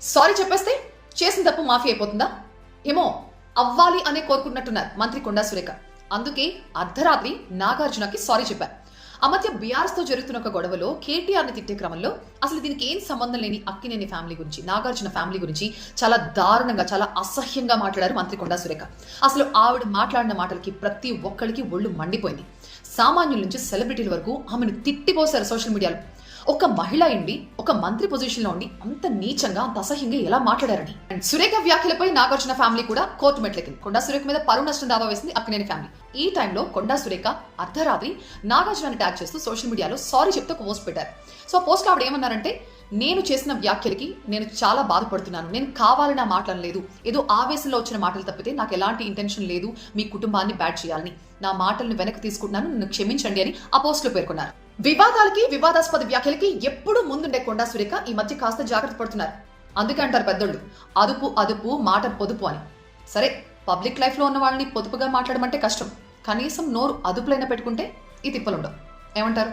Sorry చెప్పేస్తే చేసిన తప్పు మాఫీ అయిపోతుందా? ఏమో అవ్వాలి అనే కోరుకున్నట్టున్నారు మంత్రి కొండా సురేఖ. అందుకే అర్ధరాత్రి నాగార్జునకి సారీ చెప్పారు ఆ మధ్య బీఆర్ఎస్తో జరుగుతున్న ఒక గొడవలో కేటీఆర్ని తిట్టే క్రమంలో అసలు దీనికి ఏం సంబంధం లేని అక్కినేని ఫ్యామిలీ గురించి నాగార్జున ఫ్యామిలీ గురించి చాలా దారుణంగా చాలా అసహ్యంగా మాట్లాడారు మంత్రి కొండా సురేఖ. అసలు ఆవిడ మాట్లాడిన మాటలకి ప్రతి ఒక్కరికి ఒళ్ళు మండిపోయింది. సామాన్యుల నుంచి సెలబ్రిటీల వరకు ఆమెను తిట్టిపోశారు సోషల్ మీడియాలో. ఒక మహిళ ఉండి ఒక మంత్రి పొజిషన్లో ఉండి అంత నీచంగా అంత అసహ్యంగా ఎలా మాట్లాడారని? అండ్ సురేఖ వ్యాఖ్యలపై నాగార్జున ఫ్యామిలీ కూడా కోర్టు మెట్లెక్కింది. కొండా సురేఖ మీద పరువు నష్టం దావా వేసింది అక్కినేని ఫ్యామిలీ ఈ టైంలో కొండా సురేఖ అర్ధరాత్రి నాగార్జున ట్యాగ్ చేస్తూ సోషల్ మీడియాలో సారీ చెప్తూ ఒక పోస్ట్ పెట్టారు. సో పోస్ట్ ఆవిడ ఏమన్నారంటే నేను చేసిన వ్యాఖ్యలకి నేను చాలా బాధపడుతున్నాను. నేను కావాలని ఆ మాటలు లేదు. ఏదో ఆవేశంలో వచ్చిన మాటలు తప్పితే నాకు ఎలాంటి ఇంటెన్షన్ లేదు. మీ కుటుంబాన్ని బ్యాడ్ చేయాలని. నా మాటలను వెనక్కి తీసుకుంటున్నాను. నన్ను క్షమించండి అని ఆ పోస్టులో పేర్కొన్నారు. వివాదాలకి వివాదాస్పద వ్యాఖ్యలకి ఎప్పుడూ ముందుండే కొండా సురేఖ ఈ మధ్య కాస్త జాగ్రత్త పడుతున్నారు. అందుకే అంటారు పెద్దోళ్ళు అదుపు అదుపు మాట పొదుపు అని. సరే పబ్లిక్ లైఫ్లో ఉన్న వాళ్ళని పొదుపుగా మాట్లాడమంటే కష్టం. కనీసం నోరు అదుపులైనా పెట్టుకుంటే ఈ తిప్పలుండవు. ఏమంటారు?